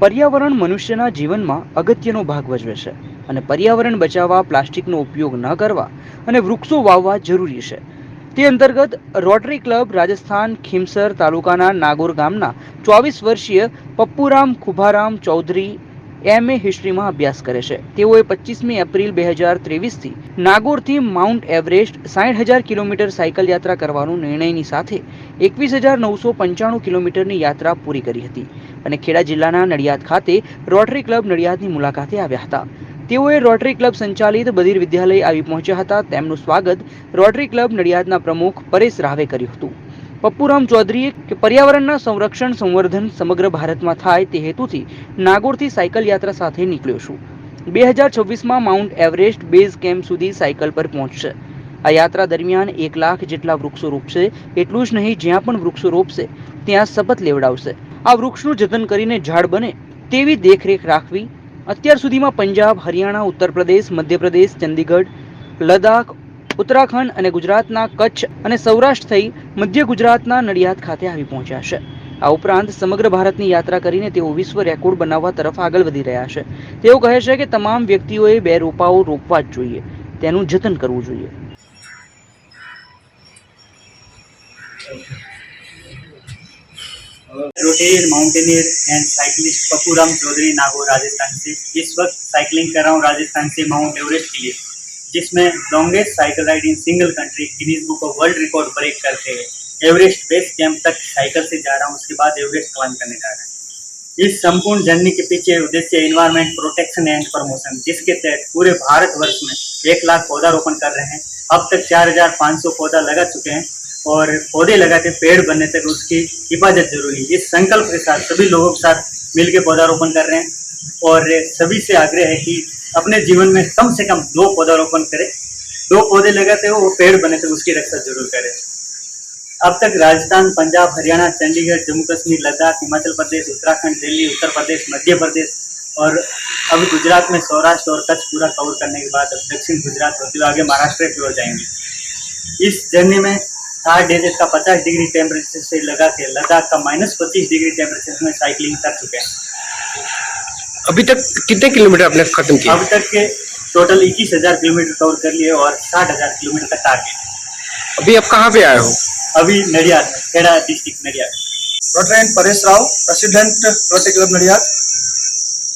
પર્યાવરણ મનુષ્યના જીવનમાં અગત્યનો ભાગ ભજવે છે અને પર્યાવરણ બચાવવા, પ્લાસ્ટિકનો ઉપયોગ ન કરવા અને વૃક્ષો વાવવા જરૂરી છે. તે અંતર્ગત રોટરી ક્લબ રાજસ્થાન ખીમસર તાલુકાના નાગોર ગામના ચોવીસ વર્ષીય પપ્પુરામ ખુભારામ ચૌધરી એમ એ હિસ્ટ્રીમાં અભ્યાસ કરે છે. તેઓએ પચીસમી એપ્રિલ બે હજાર ત્રેવીસથી નાગોરથી માઉન્ટ એવરેસ્ટ સાઠ હજાર કિલોમીટર સાયકલ યાત્રા કરવાનો નિર્ણયની સાથે એકવીસ હજાર નવસો પંચાણું કિલોમીટરની યાત્રા પૂરી કરી હતી. અને ખેડા જિલ્લાના નડિયાદ ખાતે રોટરી ક્લબ નડિયાદની મુલાકાતે આવ્યા હતા. તેઓએ રોટરી ક્લબ સંચાલિત બધિર વિદ્યાલય આવી પહોંચ્યા હતા. તેમનું સ્વાગત રોટરી ક્લબ નડિયાદના પ્રમુખ પરેશ રાવે કર્યું હતું. પપ્પુરામ ચૌધરીએ કે પર્યાવરણના સંરક્ષણ સંવર્ધન સમગ્ર ભારતમાં થાય તે હેતુથી નાગોરથી સાયકલ યાત્રા સાથે નીકળ્યો છું. બે હજાર છવ્વીસમાં માઉન્ટ એવરેસ્ટ બેઝ કેમ્પ સુધી સાયકલ પર પહોંચશે. આ યાત્રા દરમિયાન એક લાખ જેટલા વૃક્ષો રોપશે, એટલું જ નહીં, જ્યાં પણ વૃક્ષો રોપશે, ત્યાં શપથ લેવડાવશે. આ વૃક્ષનું જતન કરીને ઝાડ બને તેવી દેખરેખ રાખવી. અત્યાર સુધીમાં પંજાબ, હરિયાણા ઉત્તર પ્રદેશ મધ્યપ્રદેશ, ચંદીગઢ, લદ્દાખ, ઉત્તરાખંડ અને ગુજરાતના કચ્છ અને સૌરાષ્ટ્ર થઈ મધ્ય ગુજરાતના નડિયાદ ખાતે આવી પહોંચ્યા છે. આ ઉપરાંત સમગ્ર ભારતની યાત્રા કરીને તેઓ વિશ્વ રેકોર્ડ બનાવવા તરફ આગળ વધી રહ્યા છે. તેઓ કહે છે કે તમામ વ્યક્તિઓએ બે રોપાઓ રોપવા જ જોઈએ. તેનું જતન કરવું જોઈએ. Rotarian mountaineer and cyclist Pappuram Chaudhary Nagaur Rajasthan से। इस वक्त साइकिलिंग कर रहा हूँ राजस्थान से माउंट एवरेस्ट के लिए, जिसमें longest cycle ride in single country Guinness Book of World Record break करते हुए एवरेस्ट बेस कैंप तक साइकिल से जा रहा हूँ, उसके बाद एवरेस्ट क्लाइम करने जा रहा है। इस संपूर्ण जर्नी के पीछे उद्देश्य इन्वायरमेंट प्रोटेक्शन एंड प्रमोशन जिसके तहत पूरे भारत वर्ष में एक लाख पौधा रोपण कर रहे हैं। अब तक चार हज़ार पाँच सौ पौधा लगा चुके हैं। और पौधे लगा के पेड़ बनने तक उसकी हिफाजत ज़रूरी है। इस संकल्प के साथ सभी लोगों के साथ मिलकर पौधारोपण कर रहे हैं और सभी से आग्रह है कि अपने जीवन में कम से कम दो पौधारोपण करें। दो पौधे लगाते हो, वो पेड़ बने तक उसकी रक्षा ज़रूर करें। अब तक राजस्थान, पंजाब, हरियाणा, चंडीगढ़, जम्मू कश्मीर, लद्दाख, हिमाचल प्रदेश, उत्तराखंड, दिल्ली, उत्तर प्रदेश, मध्य प्रदेश और अब गुजरात में सौराष्ट्र और कच्छ पूरा कवर करने के बाद अब दक्षिण गुजरात हुए आगे महाराष्ट्र की ओर जाएँगे। इस जर्नी में साठ डेजर्ट का पचास डिग्री टेम्परेचर से लगा के लद्दाख का माइनस पच्चीस डिग्री टेम्परेचर में साइकिलिंग कर चुके हैं अभी तक कितने किलोमीटर आपने खत्म किया अब तक के टोटल इक्कीस हजार किलोमीटर कवर कर लिए और साठ हजार किलोमीटर का टारगेट है अभी आप कहाँ पे आए हो अभी नडियाद में Kheda district Nadiad Rotarian Paresh Rao president Rotary Club Nadiad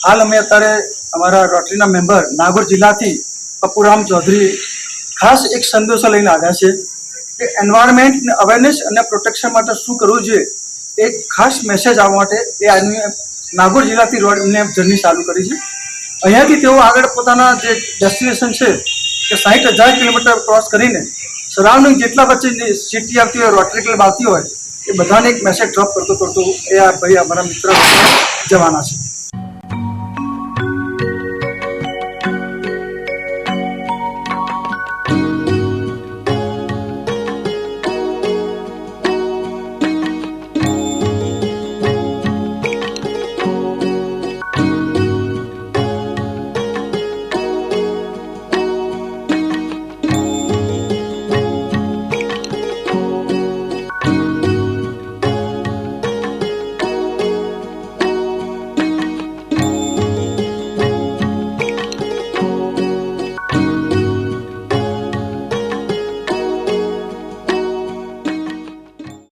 હાલ અમે અત્યારે અમારા રોટરીના મેમ્બર નાગોર જિલ્લાથી પપ્પુરામ ચૌધરી ખાસ એક સંદેશો લઈને આવ્યા છે કે એન્વાયરમેન્ટ અવેરનેસ અને પ્રોટેક્શન માટે શું કરવું જોઈએ એક ખાસ મેસેજ આવવા માટે એ આજની નાગોર જિલ્લાથી રોડ એમને જર્ની ચાલુ કરી છે. અહીંયાથી તેઓ આગળ પોતાના જે ડેસ્ટિનેશન છે, કે સાહીઠ હજાર કિલોમીટર ક્રોસ કરીને સરાઉન્ડિંગ જેટલા વચ્ચે સિટી આવતી હોય રોટરી ક્લબ આવતી હોય, એ બધાને એક મેસેજ ડ્રોપ કરતો કરતો એ આ ભાઈ અમારા મિત્ર જવાના છે.